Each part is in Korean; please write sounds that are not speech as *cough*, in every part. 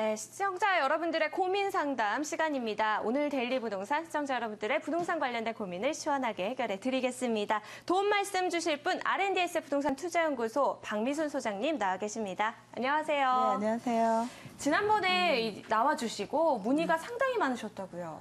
네, 시청자 여러분들의 고민 상담 시간입니다. 오늘 데일리 부동산 시청자 여러분들의 부동산 관련된 고민을 시원하게 해결해 드리겠습니다. 도움 말씀 주실 분 R&DS 부동산 투자연구소 박미순 소장님 나와 계십니다. 안녕하세요. 네, 안녕하세요. 지난번에 이- 나와주시고 문의가 상당히 많으셨다고요.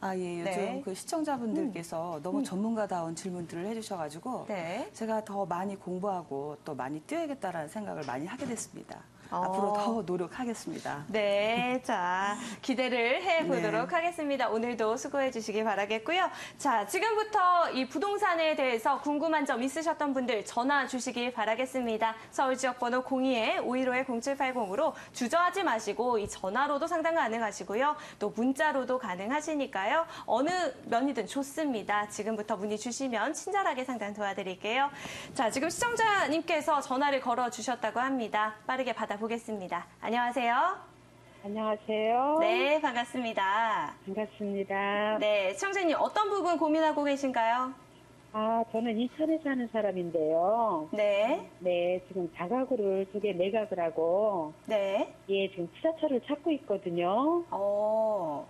아, 예, 요즘 네. 그 시청자분들께서 너무 전문가다운 질문들을 해주셔가지고 네. 제가 더 많이 공부하고 또 많이 뛰어야겠다라는 생각을 많이 하게 됐습니다. 어. 앞으로 더 노력하겠습니다. 네, 자, 기대를 해보도록 네. 하겠습니다. 오늘도 수고해 주시기 바라겠고요. 자, 지금부터 이 부동산에 대해서 궁금한 점 있으셨던 분들 전화 주시기 바라겠습니다. 서울 지역 번호 02-515-0780으로 주저하지 마시고 이 전화로도 상담 가능하시고요. 또 문자로도 가능하시니까요. 어느 면이든 좋습니다. 지금부터 문의 주시면 친절하게 상담 도와드릴게요. 자, 지금 시청자님께서 전화를 걸어 주셨다고 합니다. 빠르게 받아 보겠습니다. 안녕하세요. 안녕하세요. 네, 반갑습니다. 반갑습니다. 네, 시청자님 어떤 부분 고민하고 계신가요? 아, 저는 인천에 사는 사람인데요. 네, 네, 지금 다가구를 두 개 매각을 하고, 네, 예, 지금 투자처를 찾고 있거든요. 어,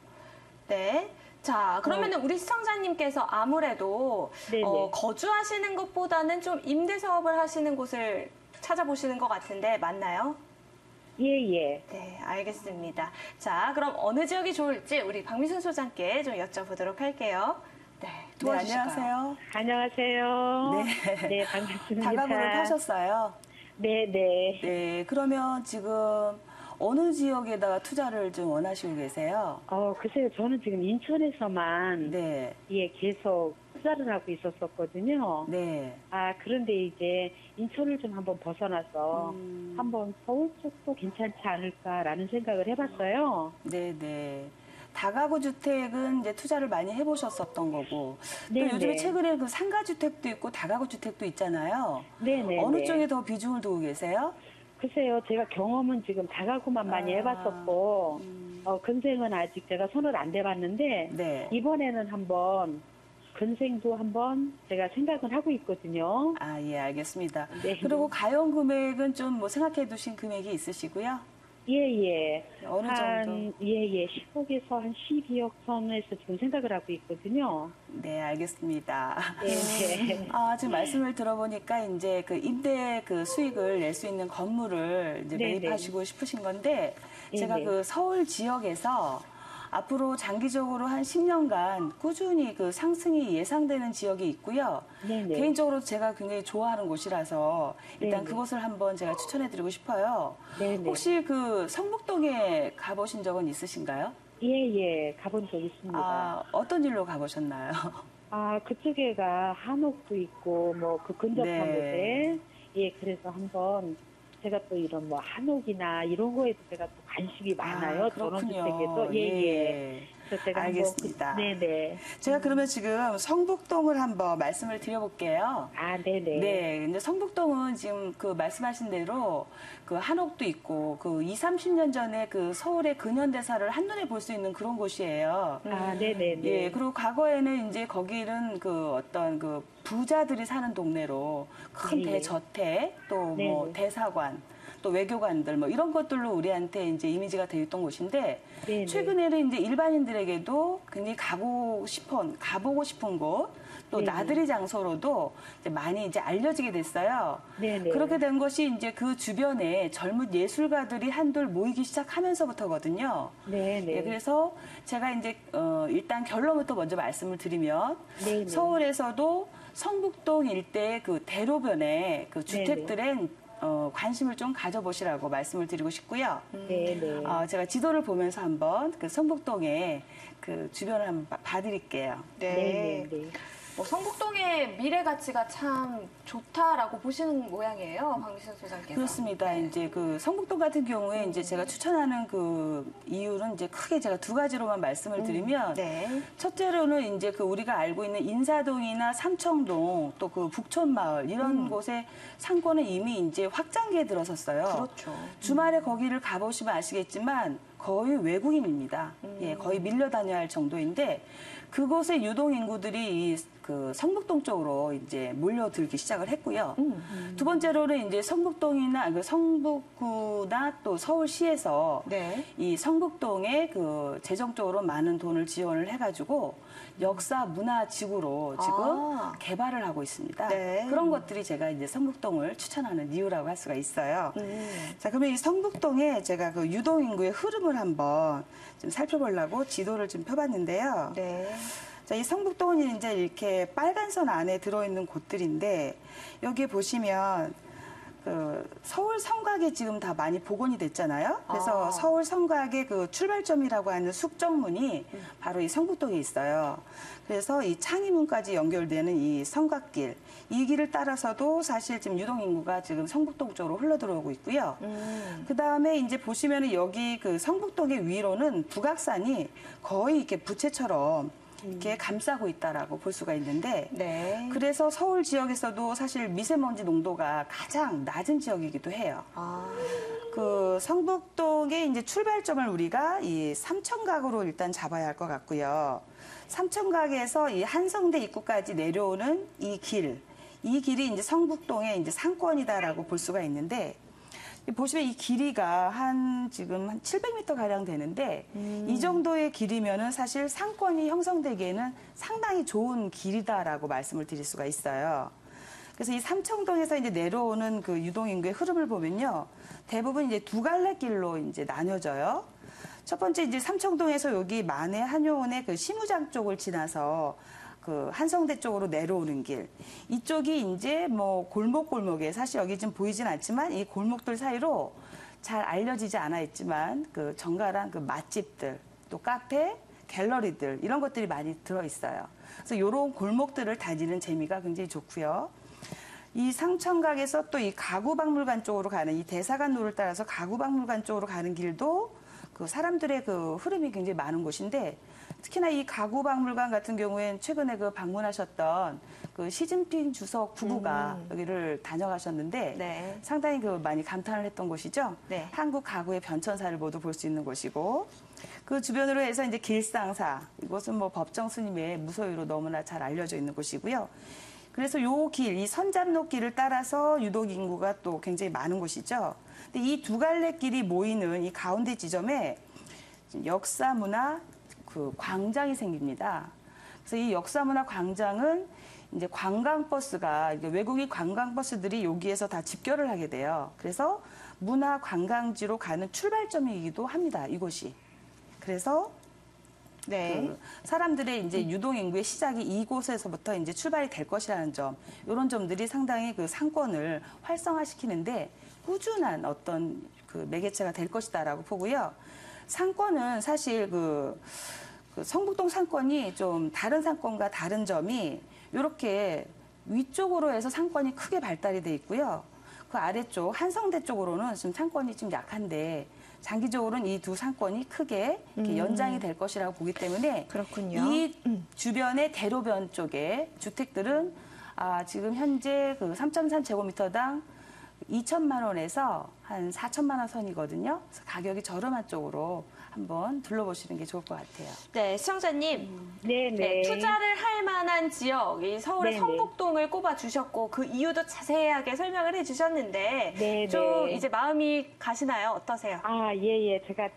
네. 자, 그러면 은 우리 시청자님께서 아무래도 네네. 어, 거주하시는 것보다는 좀 임대 사업을 하시는 곳을 찾아보시는 것 같은데 맞나요? 예, 예. 네, 알겠습니다. 자, 그럼 어느 지역이 좋을지 우리 박미순 소장께 좀 여쭤보도록 할게요. 네, 네, 도와주실까요? 안녕하세요. 안녕하세요. 네. 네, 반갑습니다. 다가구를 파셨어요. 네, 네. 네, 그러면 지금 어느 지역에다가 투자를 좀 원하시고 계세요? 어, 글쎄요, 저는 지금 인천에서만, 네, 예, 계속 투자를 하고 있었었거든요. 네. 아, 그런데 이제 인천을 좀 한번 벗어나서 음. 한번 서울 쪽도 괜찮지 않을까라는 생각을 해봤어요. 네, 네. 다가구 주택은 이제 투자를 많이 해보셨었던 거고 또 네, 요즘에 네. 최근에 그 상가 주택도 있고 다가구 주택도 있잖아요. 네네. 어느 쪽에 더 비중을 두고 계세요? 글쎄요, 제가 경험은 지금 다가구만 많이 아, 해봤었고, 어, 근생은 아직 제가 손을 안 대봤는데, 네. 이번에는 한번, 근생도 한번 제가 생각은 하고 있거든요. 아, 예, 알겠습니다. 네. 그리고 가용 금액은 좀 뭐 생각해 두신 금액이 있으시고요? 예, 예. 어느 한, 정도? 예, 예. 10억에서 한 12억 선에서 지금 생각을 하고 있거든요. 네, 알겠습니다. 예, 예. *laughs* 아, 지금 말씀을 들어보니까 이제 그 임대 그 수익을 낼 수 있는 건물을 이제 네네. 매입하시고 싶으신 건데 제가 네네. 그 서울 지역에서 앞으로 장기적으로 한 10년간 꾸준히 그 상승이 예상되는 지역이 있고요. 네네. 개인적으로 제가 굉장히 좋아하는 곳이라서 일단 네네. 그곳을 한번 제가 추천해 드리고 싶어요. 네네. 혹시 그 성북동에 가보신 적은 있으신가요? 예, 예. 가본 적 있습니다. 아, 어떤 일로 가보셨나요? *laughs* 아, 그쪽에가 한옥도 있고, 뭐, 그 근접한 네. 곳에, 예, 그래서 한번, 제가 또 이런 뭐, 한옥이나 이런 거에도 제가 또 관심이 많아요. 아, 그렇군요. 전원주택에도. 예, 예. 그래서 제가 알겠습니다. 한번, 그, 네네. 제가 그러면 지금 성북동을 한번 말씀을 드려볼게요. 아, 네네. 네, 근데 성북동은 지금 그 말씀하신 대로 그 한옥도 있고 그 2, 30년 전에 그 서울의 근현대사를 한눈에 볼 수 있는 그런 곳이에요. 아, 네네네. 예, 그리고 과거에는 이제 거기는 그 어떤 그 부자들이 사는 동네로 큰 네. 대저택 또뭐 네네. 대사관 또 외교관들 뭐 이런 것들로 우리한테 이제 이미지가 되어 있던 곳인데 네네. 최근에는 이제 일반인들에게도 굉장히 가고 싶은 가보고 싶은 곳또 네네. 나들이 장소로도 이제 많이 이제 알려지게 됐어요. 네네. 그렇게 된 것이 이제 그 주변에 젊은 예술가들이 한둘 모이기 시작하면서부터거든요. 네네. 예, 그래서 제가 이제 어, 일단 결론부터 먼저 말씀을 드리면 네네. 서울에서도 성북동 일대의 그 대로변에 그 주택들엔 어, 관심을 좀 가져보시라고 말씀을 드리고 싶고요. 네 네. 어, 제가 지도를 보면서 한번 그 성북동의 그 주변을 한번 봐- 봐드릴게요. 네 네 네. 뭐 성북동의 미래 가치가 참 좋다라고 보시는 모양이에요, 박미순 소장께서. 그렇습니다. 이제 그 성북동 같은 경우에 이제 제가 추천하는 그 이유는 이제 크게 제가 두 가지로만 말씀을 드리면 네. 첫째로는 이제 그 우리가 알고 있는 인사동이나 삼청동 또 그 북촌마을 이런 곳에 상권은 이미 이제 확장기에 들어섰어요. 그렇죠. 주말에 거기를 가보시면 아시겠지만 거의 외국인입니다. 예, 거의 밀려 다녀야 할 정도인데 그곳의 유동 인구들이 이그 성북동 쪽으로 이제 몰려들기 시작을 했고요. 음. 두 번째로는 이제 성북동이나 그 성북구나 또 서울시에서 네. 이 성북동에 그 재정적으로 많은 돈을 지원을 해가지고 역사 문화 지구로 지금 아. 개발을 하고 있습니다. 네. 그런 것들이 제가 이제 성북동을 추천하는 이유라고 할 수가 있어요. 음. 자, 그러면 이 성북동에 제가 그 유동 인구의 흐름을 한번 좀 살펴보려고 지도를 좀 펴봤는데요. 네. 자, 이 성북동은 이제 이렇게 빨간 선 안에 들어있는 곳들인데 여기 보시면 그 서울 성곽에 지금 다 많이 복원이 됐잖아요. 그래서 아. 서울 성곽의 그 출발점이라고 하는 숙정문이 음. 바로 이 성북동에 있어요. 그래서 이 창의문까지 연결되는 이 성곽길, 이 길을 따라서도 사실 지금 유동 인구가 지금 성북동 쪽으로 흘러 들어오고 있고요. 음. 그 다음에 이제 보시면은 여기 그 성북동의 위로는 북악산이 거의 이렇게 부채처럼 이렇게 감싸고 있다라고 볼 수가 있는데 네. 그래서 서울 지역에서도 사실 미세먼지 농도가 가장 낮은 지역이기도 해요. 아. 그 성북동의 이제 출발점을 우리가 이 삼천각으로 일단 잡아야 할 것 같고요. 삼천각에서 이 한성대 입구까지 내려오는 이 길, 이 길이 이제 성북동의 이제 상권이다라고 볼 수가 있는데 이 보시면 이 길이가 한 지금 한 700m 가량 되는데 이 정도의 길이면은 사실 상권이 형성되기에는 상당히 좋은 길이다라고 말씀을 드릴 수가 있어요. 그래서 이 삼청동에서 이제 내려오는 그 유동 인구의 흐름을 보면요. 대부분 이제 두 갈래 길로 이제 나뉘어져요. 첫 번째 이제 삼청동에서 여기 만해 한효원의 그 시무장 쪽을 지나서 그 한성대 쪽으로 내려오는 길. 이쪽이 이제 뭐 골목 골목에 사실 여기 지금 보이진 않지만 이 골목들 사이로 잘 알려지지 않아 있지만 그 정갈한 그 맛집들 또 카페, 갤러리들 이런 것들이 많이 들어 있어요. 그래서 이런 골목들을 다니는 재미가 굉장히 좋고요. 이 상천각에서 또 이 가구박물관 쪽으로 가는 이 대사관 로를 따라서 가구박물관 쪽으로 가는 길도 그 사람들의 그 흐름이 굉장히 많은 곳인데 특히나 이 가구 박물관 같은 경우엔 최근에 그 방문하셨던 그 시진핑 주석 부부가 여기를 다녀가셨는데 네. 상당히 그 많이 감탄을 했던 곳이죠. 네. 한국 가구의 변천사를 모두 볼 수 있는 곳이고 그 주변으로 해서 이제 길상사 이곳은 뭐 법정 스님의 무소유로 너무나 잘 알려져 있는 곳이고요. 그래서 요 길, 이 선잡로 길을 따라서 유독 인구가 또 굉장히 많은 곳이죠. 근데 이 두 갈래 길이 모이는 이 가운데 지점에 역사 문화 그 광장이 생깁니다. 그래서 이 역사 문화 광장은 이제 관광버스가 외국인 관광버스들이 여기에서 다 집결을 하게 돼요. 그래서 문화 관광지로 가는 출발점이기도 합니다. 이곳이. 그래서 네. 그 사람들의 이제 유동 인구의 시작이 이곳에서부터 이제 출발이 될 것이라는 점, 이런 점들이 상당히 그 상권을 활성화시키는데 꾸준한 어떤 그 매개체가 될 것이다라고 보고요. 상권은 사실 그, 그 성북동 상권이 좀 다른 상권과 다른 점이 이렇게 위쪽으로 해서 상권이 크게 발달이 돼 있고요. 그 아래쪽 한성대 쪽으로는 좀 상권이 좀 약한데 장기적으로는 이 두 상권이 크게 이렇게 연장이 될 것이라고 보기 때문에 그렇군요. 이 주변의 대로변 쪽에 주택들은 아, 지금 현재 그 3.3제곱미터당 2천만 원에서 한 4천만 원 선이거든요. 그래서 가격이 저렴한 쪽으로 한번 둘러보시는 게 좋을 것 같아요. 네, 시청자님. 네 네. 네, 투자를 할 만한 지역, 이 서울의 네 네. 성북동을 꼽아 주셨고 그 이유도 자세하게 설명을 해 주셨는데 네네. 좀 이제 마음이 가시나요? 어떠세요? 아, 예, 예. 제가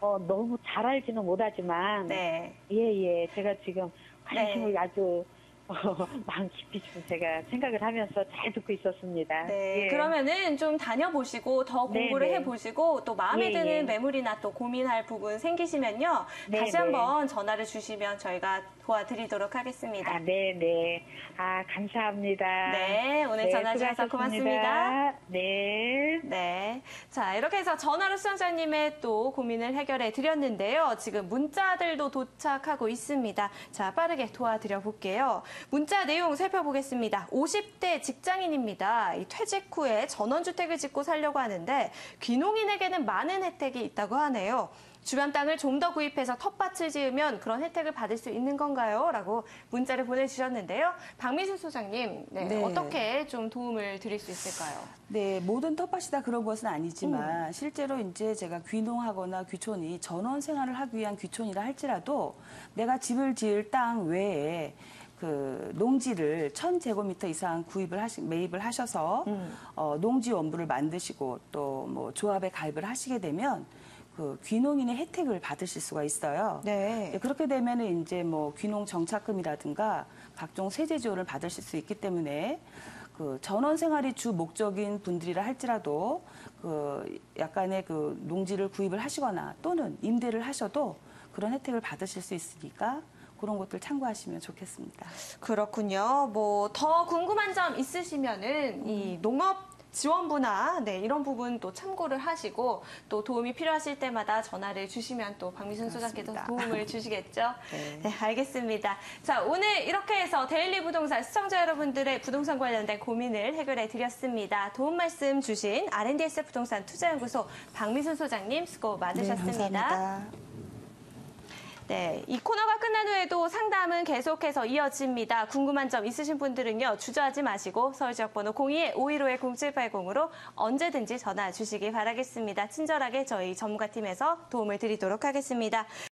어, 너무 잘 알지는 못하지만 네. 예, 예. 제가 지금 관심을 네. 아주 어, *laughs* 마음 깊이 좀 제가 생각을 하면서 잘 듣고 있었습니다. 네, 예. 그러면은 좀 다녀보시고 더 공부를 네네. 해보시고 또 마음에 예, 드는 예. 매물이나 또 고민할 부분 생기시면요 다시 네네. 한번 전화를 주시면 저희가 도와드리도록 하겠습니다. 아, 네, 네. 아, 감사합니다. 네, 오늘 전화 주셔서. 고맙습니다. 네. 네. 자, 이렇게 해서 전화로 수영자님의 또 고민을 해결해 드렸는데요. 지금 문자들도 도착하고 있습니다. 자, 빠르게 도와드려 볼게요. 문자 내용 살펴보겠습니다. 50대 직장인입니다. 이 퇴직 후에 전원주택을 짓고 살려고 하는데 귀농인에게는 많은 혜택이 있다고 하네요. 주변 땅을 좀 더 구입해서 텃밭을 지으면 그런 혜택을 받을 수 있는 건가요? 라고 문자를 보내주셨는데요. 박미수 소장님, 네, 네. 어떻게 좀 도움을 드릴 수 있을까요? 네, 모든 텃밭이 다 그런 것은 아니지만 실제로 이제 제가 귀농하거나 귀촌이 전원 생활을 하기 위한 귀촌이라 할지라도 내가 집을 지을 땅 외에 그 농지를 1000제곱미터 이상 구입을 하시, 매입을 하셔서 어, 농지 원부를 만드시고 또 뭐 조합에 가입을 하시게 되면 그 귀농인의 혜택을 받으실 수가 있어요. 네. 네, 그렇게 되면은 이제 뭐 귀농 정착금이라든가 각종 세제 지원을 받으실 수 있기 때문에 그 전원 생활이 주 목적인 분들이라 할지라도 그 약간의 그 농지를 구입을 하시거나 또는 임대를 하셔도 그런 혜택을 받으실 수 있으니까 그런 것들 참고하시면 좋겠습니다. 그렇군요. 뭐 더 궁금한 점 있으시면은 이 농업 지원부나 네, 이런 부분 또 참고를 하시고 또 도움이 필요하실 때마다 전화를 주시면 또 박미순 소장께서. 도움을 주시겠죠. *laughs* 네. 네, 알겠습니다. 자, 오늘 이렇게 해서 데일리 부동산 시청자 여러분들의 부동산 관련된 고민을 해결해 드렸습니다. 도움 말씀 주신 R&DS 부동산 투자연구소 박미순 소장님 수고 많으셨습니다. 네, 감사합니다. 네, 이 코너가 끝난 후에도 상담은 계속해서 이어집니다. 궁금한 점 있으신 분들은요, 주저하지 마시고 서울 지역번호 02-515-0780으로 언제든지 전화 주시기 바라겠습니다. 친절하게 저희 전문가팀에서 도움을 드리도록 하겠습니다.